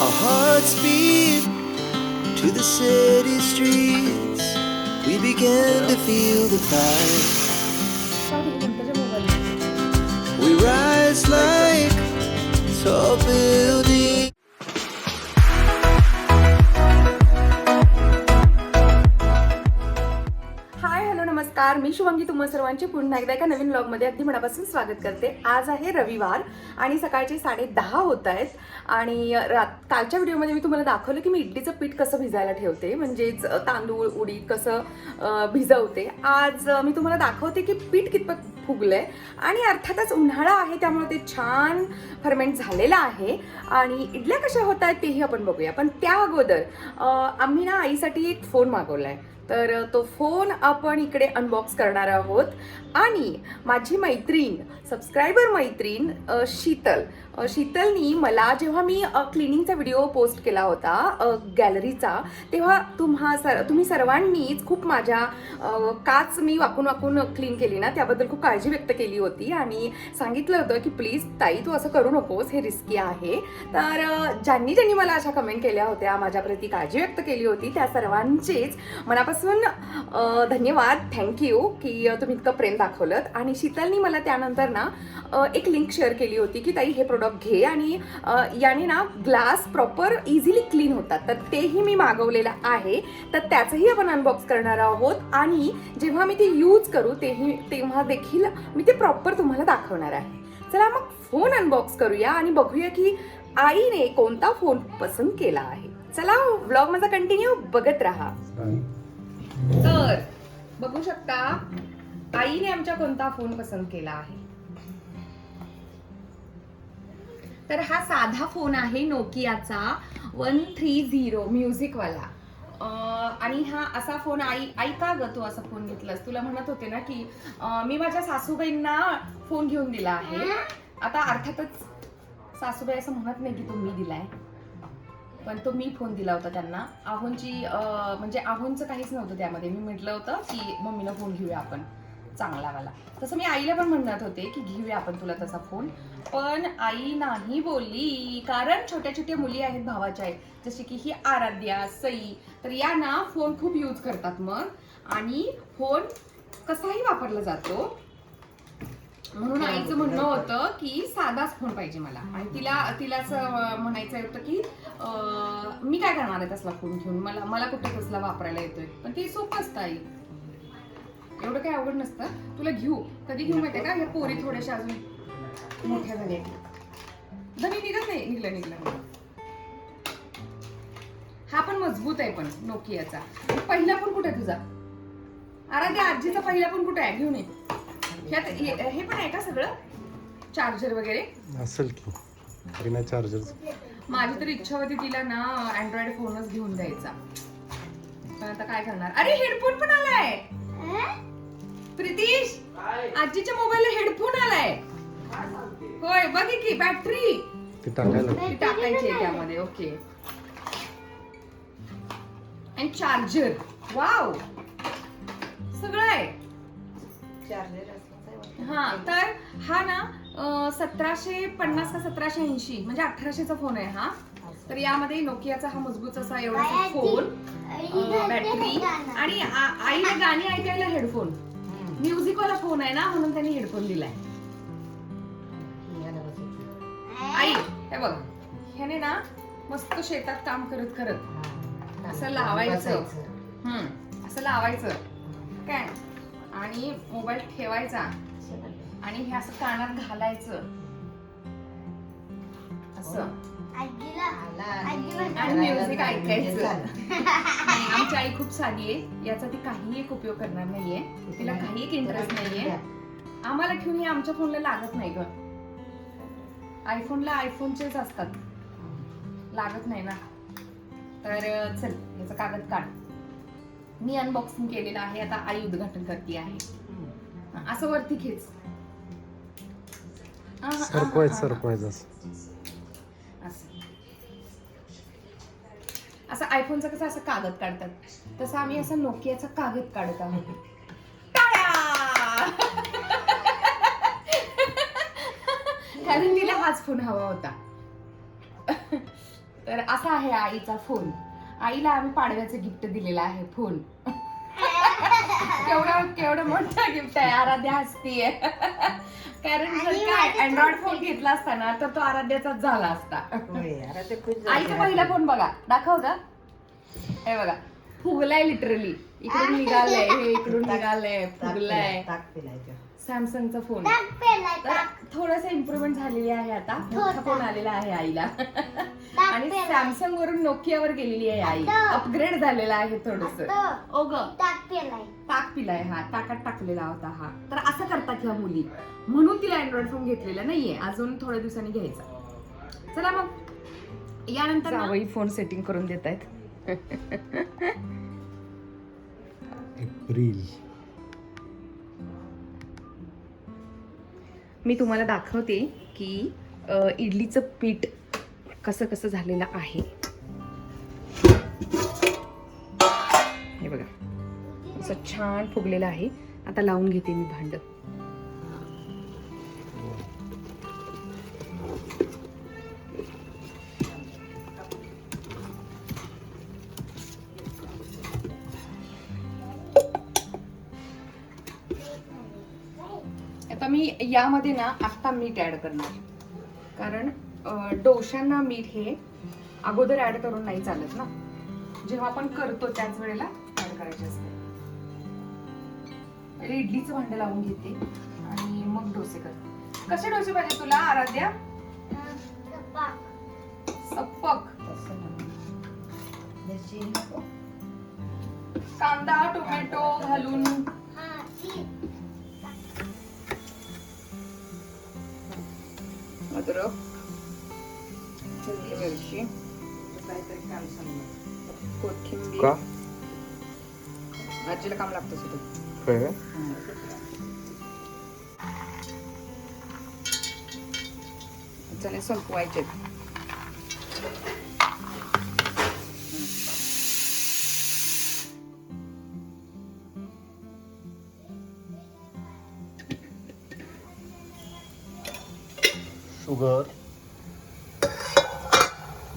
Our hearts beat to the city streets. We began to feel the fire. We rise like tall buildings. नमस्कार मी शुभंगी तुम्हा सर्वांचे पुन्हा एकदा एका नवीन ब्लॉगमध्ये अगदी मनापासून स्वागत करते. आज आहे रविवार आणि सकाळचे साडे दहा होत आहेत आणि रात कालच्या व्हिडिओमध्ये मी तुम्हाला दाखवलं की मी इडलीचं पीठ कसं भिजायला ठेवते म्हणजेच तांदूळ उडीद कसं भिजवते. आज मी तुम्हाला दाखवते की पीठ कितपत फुगलंय आणि अर्थातच उन्हाळा आहे त्यामुळे ते छान फर्मेंट झालेलं आहे आणि इडल्या कशा होत आहेत तेही आपण बघूया. पण त्या अगोदर आम्ही ना आईसाठी एक फोन मागवला आहे तर तो फोन आपण इकडे अनबॉक्स करणार आहोत. आणि माझी मैत्रीण सबस्क्रायबर मैत्रीण शीतल. शीतलनी मला जेव्हा मी क्लिनिंगचा व्हिडिओ पोस्ट केला होता गॅलरीचा तेव्हा तुम्हा सर तुम्ही सर्वांनीच खूप माझ्या काच मी वाकून वाकून क्लीन केली ना त्याबद्दल खूप काळजी व्यक्त केली होती आणि सांगितलं होतं की प्लीज ताई तू असं करू नकोस हे रिस्की आहे. तर ज्यांनी ज्यांनी मला अशा कमेंट केल्या होत्या माझ्याप्रती काळजी व्यक्त केली होती त्या सर्वांचेच मनापासून धन्यवाद थँक्यू की तुम्ही इतकं प्रेम दाखवलं आणि शीतलनी मला त्यानंतर ना एक लिंक शेअर केली होती की ताई हे प्रोडक्ट घे आणि याने ना ग्लास प्रॉपर इझिली क्लीन होतात. तर तेही मी मागवलेलं आहे. तर त्याचंही आपण अनबॉक्स करणार आहोत. आणि जेव्हा मी ते यूज करू तेही तेव्हा देखील मी ते प्रॉपर तुम्हाला दाखवणार आहे. चला मग फोन अनबॉक्स करूया आणि बघूया की आईने कोणता फोन पसंत केला आहे. चला हो, ब्लॉग माझा कंटिन्यू बघत राहा. तर बघू शकता आईने आमच्या कोणता फोन पसंत केला आहे? तर हा साधा फोन आहे नोकियाचा वन थ्री झिरो म्युझिकवाला आणि हा असा फोन आई आई का ग तू असा फोन घेतलास? तुला म्हणत होते ना की मी माझ्या सासूबाईंना फोन घेऊन दिला आहे. आता अर्थातच सासूबाई असं म्हणत नाही की तुम्ही दिलाय. पण तो मी फोन दिला होता त्यांना. आहोंची म्हणजे आहोंचं काहीच नव्हतं त्यामध्ये. मी म्हटलं होतं की मम्मीला फोन घेऊया आपण. चांगलावाला तसं मी आईला पण म्हणत होते की घेऊया आपण तुला तसा फोन पण आई नाही बोलली कारण छोट्या छोट्या मुली आहेत भावाच्या आहेत जसे की ही आराध्या सई तर या ना फोन खूप यूज करतात मग. आणि फोन कसाही वापरला जातो. म्हणून आईचं म्हणणं होतं की साधाच फोन पाहिजे मला. आणि तिला तिला असं म्हणायचं होतं की मी काय करणार आहे तसला फोन घेऊन? मला मला कुठे तसला वापरायला येतोय? पण ते सोपं असतं आई. एवढं काही अवघड नसतं. तुला घेऊ. कधी घेऊ माहितीये का? ह्या पोरी थोड्याशा अजून मोठ्या झाल्या धनी निघत नाही. निघलं निघलं हा पण मजबूत आहे पण नोकियाचा. पहिला पण कुठे आहे तुझा? अरे आजीचा पहिला पण कुठे आहे? घेऊन ये. ह्यात हे हे पण आहे का सगळं? चार्जर वगैरे? असेल की. बिना चार्जर. माझी तर इच्छा होती तिला ना अँड्रॉइड फोनच घेऊन द्यायचा. पण आता काय करणार? अरे हेडफोन पण आलाय. प्रितीश आजीच्या मोबाईलला हेडफोन आलाय होय बघ की बॅटरी ते टाकायला ती टाकायची आहे त्यामध्ये ओके आणि चार्जर वाव सगळं आहे हा तर हा ना सतराशे पन्नास का सतराशे ऐंशी म्हणजे अठराशेचा फोन आहे हा तर यामध्ये नोकियाचा हा मजबूत असा एवढा फोन बॅटरी आणि आईला गाणी ऐकायला हेडफोन म्युझिक वाला फोन आहे ना म्हणून त्यांनी हेडफोन दिलाय. आई हे बघ ह्याने ना मस्त शेतात काम करत करत असं लावायचं. हम्म असं लावायचं. काय? आणि मोबाईल ठेवायचा. आणि हे असं कानात घालायचं. असं. आणि म्युझिक ऐकायचं. नाही, आमची आई खूप साधी आहे. याचा ती काही एक उपयोग करणार नाहीये. तिला काही एक इंटरेस्ट नाहीये. आम्हाला ठेवून हे आमच्या फोनला लागत नाही ग. आयफोनला आयफोनचेच असतात. लागत नाही ना. तर चल याचं कागद काढ. मी अनबॉक्सिंग केलेलं आहे. आता आई उद्घाटन करते आहे. असं वरती खेच. हा. सरकवायचं असं. असं आयफोनचा कसं असं कागद काढतात. तसं आम्ही असं नोकियाचा कागद काढत आहोत. कारण तिला हाच फोन हवा होता. तर असा आहे आईचा फोन आईला आम्ही पाडव्याचं गिफ्ट दिलेलं आहे फोन केवढं केवढं मोठं गिफ्ट आहे आराध्या हसतीये कारण जर काय अँड्रॉइड फोन घेतला असता ना तर तो आराध्याचाच झाला असता. आईचा पहिला फोन बघा. दाखव का हे बघा. फुगलाय लिटरली इकडून निघालंय हे इकडून निघालंय फुगलाय. सॅमसंगचा फोन तर थोडस इम्प्रुव्हमेंट झालेली आहे आता. मोठा फोन आलेला आहे आईला. आणि सॅमसंग वरून नोकियावर गेलेली आहे आई. अपग्रेड झालेला आहे थोडस. ओ ग. ताक पिलाय. हा. ताकात टाकलेला होता हा. तर असं करतात ह्या मुली. म्हणून तिला अँड्रॉइड फोन घेतलेला नाहीये. अजून थोड्या दिवसांनी घ्यायचा. चला मग. यानंतर जावई फोन सेटिंग करून देत आहेत एप्रिल. मी तुम्हाला दाखवते की इडलीचं पीठ कसं कसं झालेलं आहे. हे बघा. असं छान फुगलेलं आहे. आता लावून घेते मी भांडं. यामध्ये ना आत्ता मीठ ऍड करणार. कारण डोशांना मीठ हे अगोदर ऍड करून नाही चालत ना. जेव्हा आपण करतो त्याच वेळेला ऍड करायचे असते. इडलीचं भांड लावून घेते आणि मग डोसे करते. कसे डोसे पाहिजे तुला आराध्या? सप्पक. कांदा टोमॅटो घालून. अद्रक हिरवी मिरची कोथिंबीर का आजीला काम लागतं सुद्धा काय काय? चले संपवायचे शुगर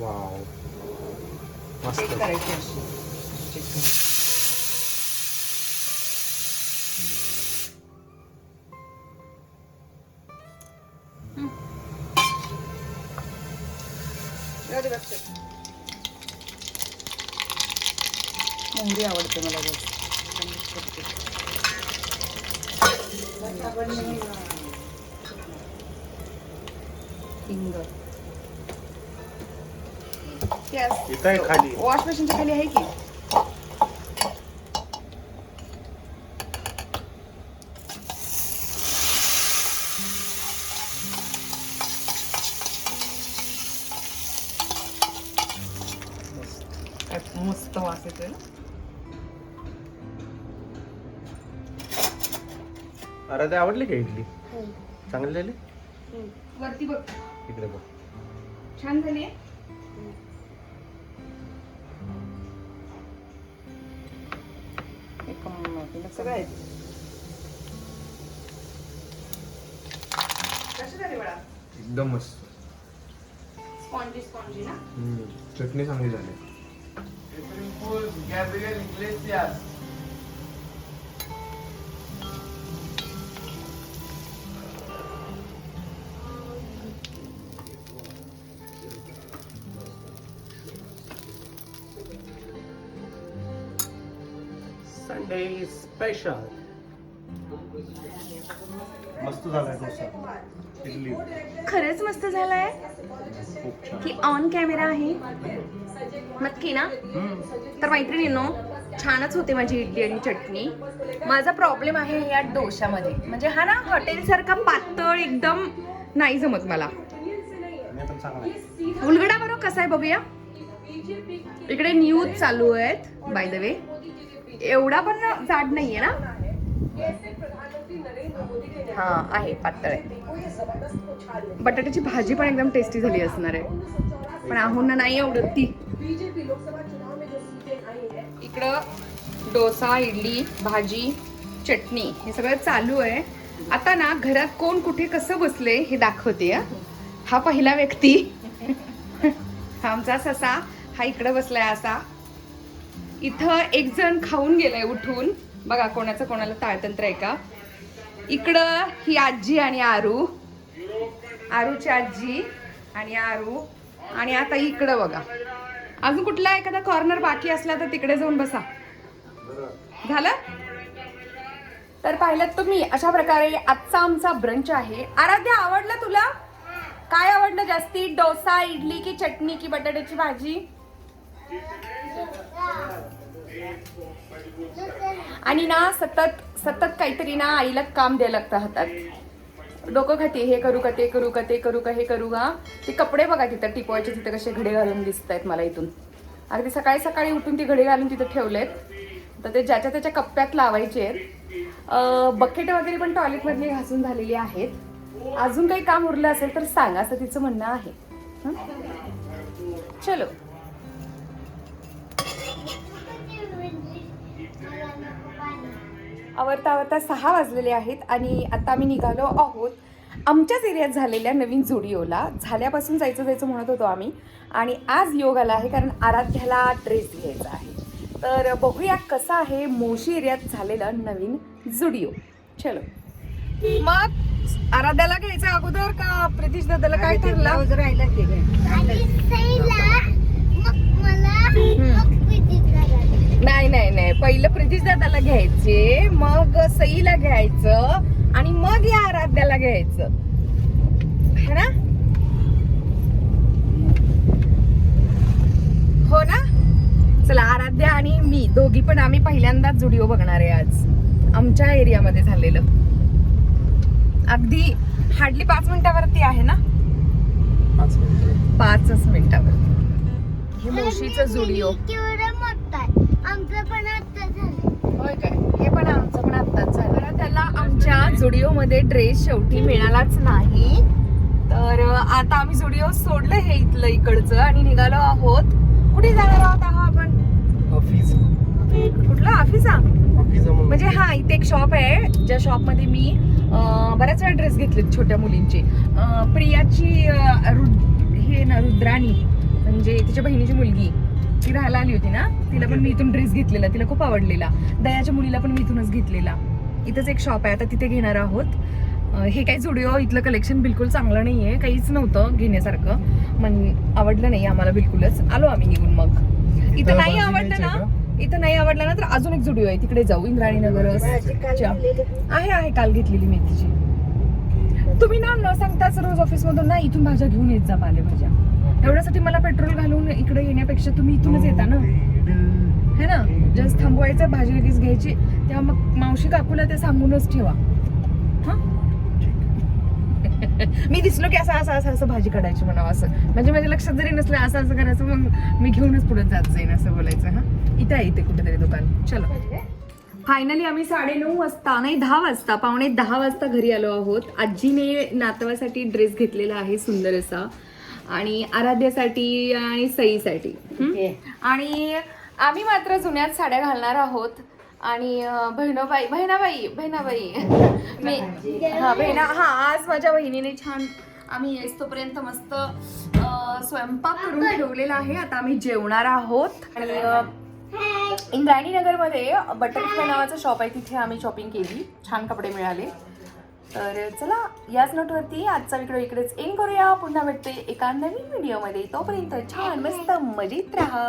वाव चेक मस्त करायचे अशी चेक करायचे. हम्म. जाऊ दे बघ चल. मोहरी आवडते मला आहे खाली. वॉश मशीनच्या खाली आहे की? मस्त. वास येतोय ना? अरे ते आवडली का इडली? चांगली झाली? वरती बघ. इकडे बघ. छान झाली सगळं कशी झाली बळा एकदम मस्त. स्पॉन्जी स्पॉन्जी ना? चटणी चांगली झाली. संडे स्पेशल मस्त झालाय डोसा इडली. खरंच मस्त झालाय? खूप छान. की ऑन कॅमेरा आहे. नक्की ना? तर मैत्रिणींनो छानच होते माझी इडली आणि चटणी. माझा प्रॉब्लेम आहे या डोशामध्ये. म्हणजे हा ना हॉटेल सारखा पातळ एकदम नाही जमत मला. मी पण चांगला आहे. उलगडा बरोबर कसा आहे बघूया. इकडे न्यूज चालू आहेत बाय द वे एवढा पण जाड नाहीये ना? हा आहे पातळ. आहे बटाट्याची भाजी पण एकदम टेस्टी झाली असणार आहे. पण आहोंना नाही आवडत ती. इकडं डोसा इडली भाजी चटणी हे सगळं चालू आहे. आता ना घरात कोण कुठे कसं बसले हे दाखवते हा. हा पहिला व्यक्ती. आमचा ससा हा इकडे बसलाय असा. इथं एक जण खाऊन गेलाय उठून. बघा कोणाचं कोणाला ताळतंत्र आहे का? इकडं ही आजी आणि आरू. आरूची आजी आणि आरू. आणि आता इकडं बघा. अजून कुठला एखादा कॉर्नर बाकी असला तर तिकडे जाऊन बसा. झालं? तर पाहिलं तुम्ही अशा प्रकारे आजचा आमचा ब्रंच आहे. आराध्या आवडला तुला? काय आवडलं जास्ती? डोसा इडली की चटणी की बटाट्याची भाजी? आणि ना सतत सतत काहीतरी ना आईला काम द्यायला लागतं हातात. डोकं खाते हे करू का ते करू का ते करू का हे करू का. ते कपडे बघा तिथं टिपवायचे तिथं कसे घडे घालून दिसत आहेत मला इथून. अगदी सकाळी सकाळी उठून ती घडे घालून तिथं ठेवलेत. तर ते ज्याच्या त्याच्या कप्प्यात लावायचे आहेत. बकेट वगैरे पण टॉयलेटमधली घासून झालेली आहेत. अजून काही काम उरलं असेल तर सांगा असं तिचं म्हणणं आहे. चलो. आवरता आवरता सहा वाजलेले आहेत आणि आता आम्ही निघालो आहोत आमच्याच एरियात झालेल्या नवीन जुडिओला झाल्यापासून जायचं जायचं म्हणत होतो आम्ही आणि आज योग आला आहे कारण आराध्याला ड्रेस घ्यायचा आहे. तर बघूया कसं आहे मोशी एरियात झालेलं नवीन जुडिओ चलो. मग आराध्याला घ्यायचं अगोदर का प्रितीश दादाला काय ठरलं? आणि सईला मग मला मग प्रीती करायला. नाही नाही नाही. पहिलं प्रितीश दादाला घ्यायचे मग सईला घ्यायचं आणि मग या आराध्याला घ्यायचं. है ना? हो ना? चला आराध्या आणि मी दोघी पण आम्ही पहिल्यांदाच जुडिओ बघणार आहे आज. आमच्या एरियामध्ये झालेलं. अगदी हार्डली पाच मिनिटावरती आहे ना? पाचच मिनिटावरती. हे मोशीचं जुडिओ केवढं मोठं आहे आमचं पण आता झालं होय काय? हे पण आमचं पण आत्ताच झालं. त्याला आमच्या जुडिओ मध्ये ड्रेस शेवटी मिळालाच नाही. तर आता आम्ही जुडिओ सोडलं हे इथलं इकडचं आणि निघालो आहोत. कुठे जाणार आहोत आहो आपण? ऑफिस. कुठलं? ऑफिसा ऑफिस म्हणजे हा इथे एक शॉप आहे ज्या शॉपमध्ये मी बऱ्याच वेळा ड्रेस घेतलेत छोट्या मुलींचे. प्रियाची रुद- हे ना रुद्राणी म्हणजे तिच्या बहिणीची मुलगी. ती राहायला आली होती ना तिला पण मी इथून ड्रेस घेतलेला तिला खूप आवडलेला. दयाच्या मुलीला पण मी इथूनच घेतलेला. इथंच एक शॉप आहे आता तिथे घेणार आहोत. हे काही जुडिओ इथलं कलेक्शन बिलकुल चांगलं नाहीये काहीच नव्हतं घेण्यासारखं. मन आवडलं नाही आम्हाला बिलकुलच. आलो आम्ही निघून मग. इथं नाही आवडलं ना इथं नाही आवडलं ना तर अजून एक जुडिओ आहे. तिकडे जाऊ इंद्राणी नगर आहे आहे काल घेतलेली मेथीची. तुम्ही ना न सांगताच रोज ऑफिस मधून ना इथून भाज्या घेऊन येत जा पालेभाज्या. एवढ्यासाठी मला पेट्रोल घालून इकडे येण्यापेक्षा तुम्ही इथूनच येता ना? है ना? जस्ट थांबवायचं भाजी लगेच घ्यायची. तेव्हा मग मावशी काकूला ते सांगूनच ठेवा. हां? मी दिसलो की असं असं असं असं भाजी काढायची म्हणावं असं. म्हणजे माझ्या लक्षात जरी नसलं असं असं करायचं मग मी घेऊनच पुढे जात जाईन असं बोलायचं हा? इथे आहे इथे कुठेतरी दुकान. चलो. फायनली आम्ही साडेनऊ वाजता नाही दहा वाजता पावणे दहा वाजता घरी आलो आहोत. आजीने नातवासाठी ड्रेस घेतलेला आहे सुंदर असा. आणि आराध्यासाठी आणि सईसाठी. हं? आणि आम्ही मात्र जुन्याच साड्या घालणार आहोत. आणि अं, बहिणोबाई बहिणाबाई बहिणाबाई. मी हा बहिणा हा आज माझ्या बहिणीने छान आम्ही येतोपर्यंत मस्त अं, स्वयंपाक करून ठेवलेला आहे. आता आम्ही जेवणार आहोत. आणि अं, इंद्रायणी नगरमध्ये बटरफ्लाय नावाचं शॉप आहे. तिथे आम्ही शॉपिंग केली. छान कपडे मिळाले. तर चला याच नोटवरती आजचा व्हिडिओ इकडेच एंड करूया. पुन्हा भेटते एका नवीन व्हिडिओमध्ये. तोपर्यंत छान मस्त मजेत राहा.